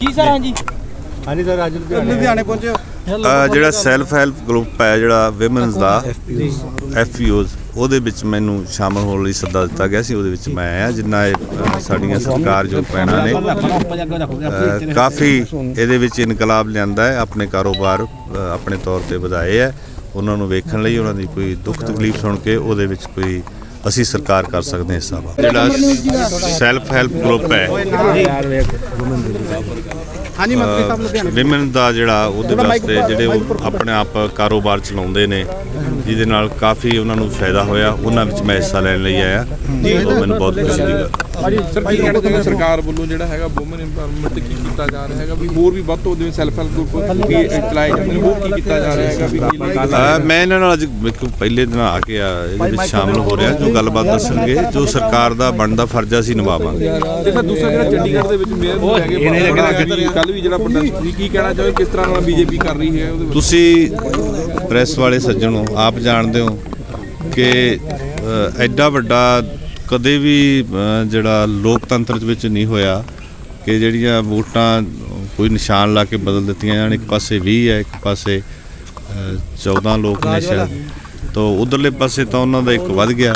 ਜੀ ਸਰ ਹਾਂਜੀ? ਹਾਂਜੀ ਸਰ ਅੱਜ ਲੁਧਿਆਣੇ ਪਹੁੰਚੇ ਹੋ। ਅਹ ਜਿਹੜਾ ਸੈਲਫ ਹੈਲਪ ਗਰੁੱਪ ਹੈ ਜਿਹੜਾ ਵਿਮਨਸ ਦਾ ਐਫਪੀਓਜ਼ ਉਹਦੇ ਵਿੱਚ ਮੈਨੂੰ ਸ਼ਾਮਲ ਹੋਣ ਲਈ ਸੱਦਾ ਦਿੱਤਾ ਗਿਆ ਸੀ ਉਹਦੇ ਵਿੱਚ ਮੈਂ ਆਇਆ ਜਿੰਨਾ ਇਹ, ਅਹ, ਸਾਡੀਆਂ ਸਤਿਕਾਰਯੋਗ ਭੈਣਾਂ ਨੇ ਅਹ, ਕਾਫੀ ਇਹਦੇ ਵਿੱਚ ਇਨਕਲਾਬ ਲਿਆਂਦਾ ਹੈ ਆਪਣੇ ਕਾਰੋਬਾਰ ਅਹ, ਆਪਣੇ ਤੌਰ ਤੇ ਵਧਾਏ ਹੈ। ਉਹਨਾਂ ਨੂੰ ਵੇਖਣ ਲਈ ਉਹਨਾਂ ਦੀ ਕੋਈ ਦੁੱਖ ਤਕਲੀਫ ਸੁਣ ਕੇ ਉਹਦੇ ਵਿੱਚ ਕੋਈ ਅਸੀਂ ਸਰਕਾਰ ਕਰ ਸਕਦੇ ਹਾਂ ਹਿੱਸਾ ਵਾ ਜਿਹੜਾ ਸੈਲਫ ਹੈਲਪ ਗਰੁੱਪ ਹੈ ਹਾਂਜੀ ਮੰਤਰੀ ਸਾਹਿਬ ਲੁਧਿਆਣੇ ਵਿਮਨ ਦਾ ਜਿਹੜਾ ਉਹਦੇ ਵਾਸਤੇ ਜਿਹੜੇ ਉਹ ਆਪਣੇ ਆਪ ਕਾਰੋਬਾਰ ਚਲਾਉਂਦੇ ਨੇ ਜਿਹਦੇ ਨਾਲ ਕਾਫੀ ਉਹਨਾਂ ਨੂੰ ਫਾਇਦਾ ਹੋਇਆ ਉਹਨਾਂ ਵਿੱਚ ਮੈਂ ਹਿੱਸਾ ਲੈਣ ਲਈ ਆਇਆ। ਉਹ ਮੈਨੂੰ ਬਹੁਤ ਖੁਸ਼ੀ ਦੀ ਗੱਲ ਸਰ ਕੀ ਕਹਿਣਾ ਚਾਹੁੰਦੇ ਸਰਕਾਰ ਵੱਲੋਂ ਜਿਹੜਾ ਹੈਗਾ ਔਮਨ ਐਮਪਾਵਰਮੈਂਟ ਕੀ ਕੀਤਾ ਜਾ ਰਿਹਾ ਹੈਗਾ? ਵੀ ਹੋਰ ਵੀ ਵੱਧ ਤੋਂ ਜਿਵੇਂ ਸੈਲਫ ਹੈਲਪ ਗਰੁੱਪ ਕੀ ਚਲਾਏ ਜਾਂਦੇ ਨੇ ਹੋਰ ਕੀ ਕੀਤਾ ਜਾ ਰਿਹਾ ਹੈਗਾ? ਵੀ ਕੀ ਅਹ ਮੈਂ ਇਹਨਾਂ ਨਾਲ ਅੱਜ ਪਹਿਲੇ ਦਿਨ ਆ ਕੇ ਆ ਇਹਦੇ ਵਿੱਚ ਸ਼ਾਮਲ ਹੋ ਰਿਹਾ ਜੋ ਗੱਲਬਾਤ ਦੱਸਣਗੇ ਜੋ ਸਰਕਾਰ ਦਾ ਬਣਦਾ ਫਰਜ਼ ਆ ਅਸੀਂ ਨਿਭਾਵਾਂਗੇ। ਤੇ ਫਿਰ ਦੂਸਰਾ ਜਿਹੜਾ ਚੰਡੀਗੜ੍ਹ ਦੇ ਵਿੱਚ ਮੇਅਰ ਕੇ ਕੱਲ ਵੀ ਜਿਹੜਾ ਪ੍ਰੋਟੈਸਟ ਸੀ ਕੀ ਕਹਿਣਾ ਚਾਹੋਗੇ? ਕਿਸ ਤਰ੍ਹਾਂ ਨਾਲ ਬੀਜੇਪੀ ਕਰ ਰਹੀ ਹੈ ਉਹਦੇ ਵਿੱਚ? ਤੁਸੀਂ ਪ੍ਰੈਸ ਵਾਲੇ ਸੱਜਣੋ ਆਪ ਜਾਣਦੇ ਹੋ ਕਿ ਐਡਾ ਵੱਡਾ ਕਦੇ ਵੀ ਜਿਹੜਾ ਲੋਕਤੰਤਰ ਵਿੱਚ ਨਹੀਂ ਹੋਇਆ ਕਿ ਜਿਹੜੀਆਂ ਵੋਟਾਂ ਕੋਈ ਨਿਸ਼ਾਨ ਲਾ ਕੇ ਬਦਲ ਦਿੱਤੀਆਂ ਜਾਣ ਇੱਕ ਪਾਸੇ 20 ਹੈ ਇੱਕ ਪਾਸੇ ਅ, 14 ਲੋਕ ਨੇ ਸ਼ਾਇਦ। ਤਾਂ ਉਧਰਲੇ ਪਾਸੇ ਤਾਂ ਉਹਨਾਂ ਦਾ ਇੱਕ ਵੱਧ ਗਿਆ।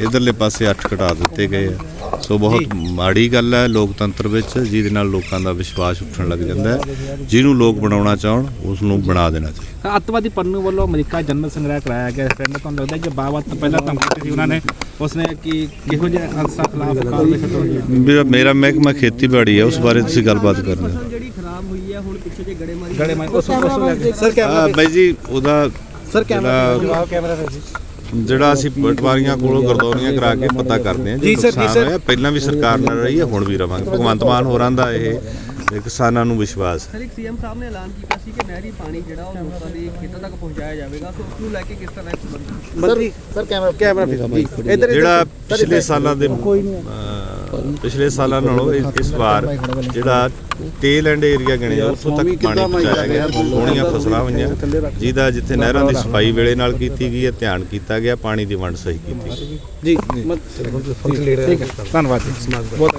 ਇਧਰਲੇ ਪਾਸੇ 8 ਘਟਾ ਦਿੱਤੇ ਗਏ ਆ। ਸੋ ਬਹੁਤ ਮਾੜੀ ਗੱਲ ਹੈ ਲੋਕਤੰਤਰ ਵਿੱਚ ਜਿਹਦੇ ਨਾਲ ਲੋਕਾਂ ਦਾ ਵਿਸ਼ਵਾਸ ਉੱਠਣ ਲੱਗ ਜਾਂਦਾ ਹੈ। ਜਿਹਨੂੰ ਲੋਕ ਬਣਾਉਣਾ ਚਾਹਣ ਉਸ ਨੂੰ ਬਣਾ ਦੇਣਾ ਚਾਹੀਦਾ। ਅੱਤਵਾਦੀ ਪੰਨੂ ਵੱਲੋਂ ਅਮਰੀਕਾ ਜਨਰਲ ਸੰਗ੍ਰਹਿ ਕਰਾਇਆ ਗਿਆ। ਫਰੈਂਡ ਤੁਹਾਨੂੰ ਲੱਗਦਾ ਕਿ ਬਾਬਤ ਤੋਂ ਪਹਿਲਾਂ ਧਮਕੀ ਸੀ ਉਹਨਾਂ ਨੇ। ਉਸਨੇ ਕਿ ਕਿਹੋ ਜਿਹੇ ਅੰਸਾ ਖਿਲਾਫ ਕਾਰਵਾਈ ਮੇਰਾ ਮੇਰਾ ਮਹਿਕਮਾ ਖੇਤੀਬਾੜੀ ਹੈ ਉਸ ਬਾਰੇ ਤੁਸੀਂ ਗੱਲਬਾਤ ਕਰਨੀ ਹੈ। ਜਿਹੜੀ ਖਰਾਬ ਹੋਈ ਹੈ ਹੁਣ ਪਿੱਛੇ ਜੇ ਗੜੇ ਮਾਰੀ ਗੜੇ ਮਾਰ ਉਸ ਉਸ ਸਰ ਆ ਬਾਈ ਜੀ ਉਹਦਾ ਸਰ ਕੈਮਰਾ ਕੈਮਰਾ ਫਿਰ ਜਿਹੜਾ ਅਸੀਂ ਪਟਵਾਰੀਆਂ ਕੋਲੋਂ ਗਰਦੌਰੀਆਂ ਕਰਾ ਕੇ ਪਤਾ ਕਰਦੇ ਹਾਂ ਜੀ ਜੋ ਸਰ, ਜੀ ਨੁਕਸਾਨ ਸਰ। ਹੋਇਆ, ਪਹਿਲਾਂ ਵੀ ਸਰਕਾਰ ਨਾਲ ਰਹੀ ਹੈ ਹੁਣ ਵੀ ਰਵਾਂਗੇ। ਭਗਵੰਤ ਮਾਨ ਹੋਰਾਂ ਦਾ ਇਹ ਕਿਸਾਨਾਂ ਨੂੰ ਵਿਸ਼ਵਾਸ ਹੈ। ਸਰ ਇੱਕ ਸੀਐਮ ਸਾਹਿਬ ਨੇ ਐਲਾਨ ਕੀਤਾ ਸੀ ਕਿ ਨਹਿਰੀ ਪਾਣੀ ਜਿਹੜਾ ਉਹ ਲੋਕਾਂ ਦੇ ਖੇਤਾਂ ਤੱਕ ਪਹੁੰਚਾਇਆ ਜਾਵੇਗਾ ਸੋ ਉਸ ਨੂੰ ਲੈ ਕੇ ਕਿਸ ਤਰ੍ਹਾਂ ਇਸ ਸੰਬੰਧ ਮੰਤਰੀ ਸਰ ਕੈਮਰਾ ਕੈਮਰਾ ਫਿਰ ਇੱਧਰ ਜਿਹੜਾ ਪਿਛਲੇ ਸਾਲਾਂ ਦੇ ਪਿਛਲੇ ਸਾਲਾਂ ਨਾਲੋਂ ਇਸ ਇਸ ਵਾਰ ਜਿਹੜਾ ਟੇਲ ਐਂਡ ਏਰੀਆ ਗਿਣਿਆ ਉੱਥੋਂ ਤੱਕ ਪਾਣੀ ਪਹੁੰਚਾਇਆ ਗਿਆ ਸੋਹਣੀਆਂ ਫਸਲਾਂ ਹੋਈਆਂ ਜਿਹਦਾ ਜਿੱਥੇ ਨਹਿਰਾਂ ਦੀ ਸਫ਼ਾਈ ਵੇਲੇ ਨਾਲ ਕੀਤੀ ਗਈ ਹੈ ਧਿਆਨ ਕੀਤਾ ਗਿਆ ਪਾਣੀ ਦੀ ਵੰਡ ਸਹੀ ਕੀਤੀ ਗਈ। ਜੀ ਧੰਨਵਾਦ ਜੀ। ਬਹੁਤ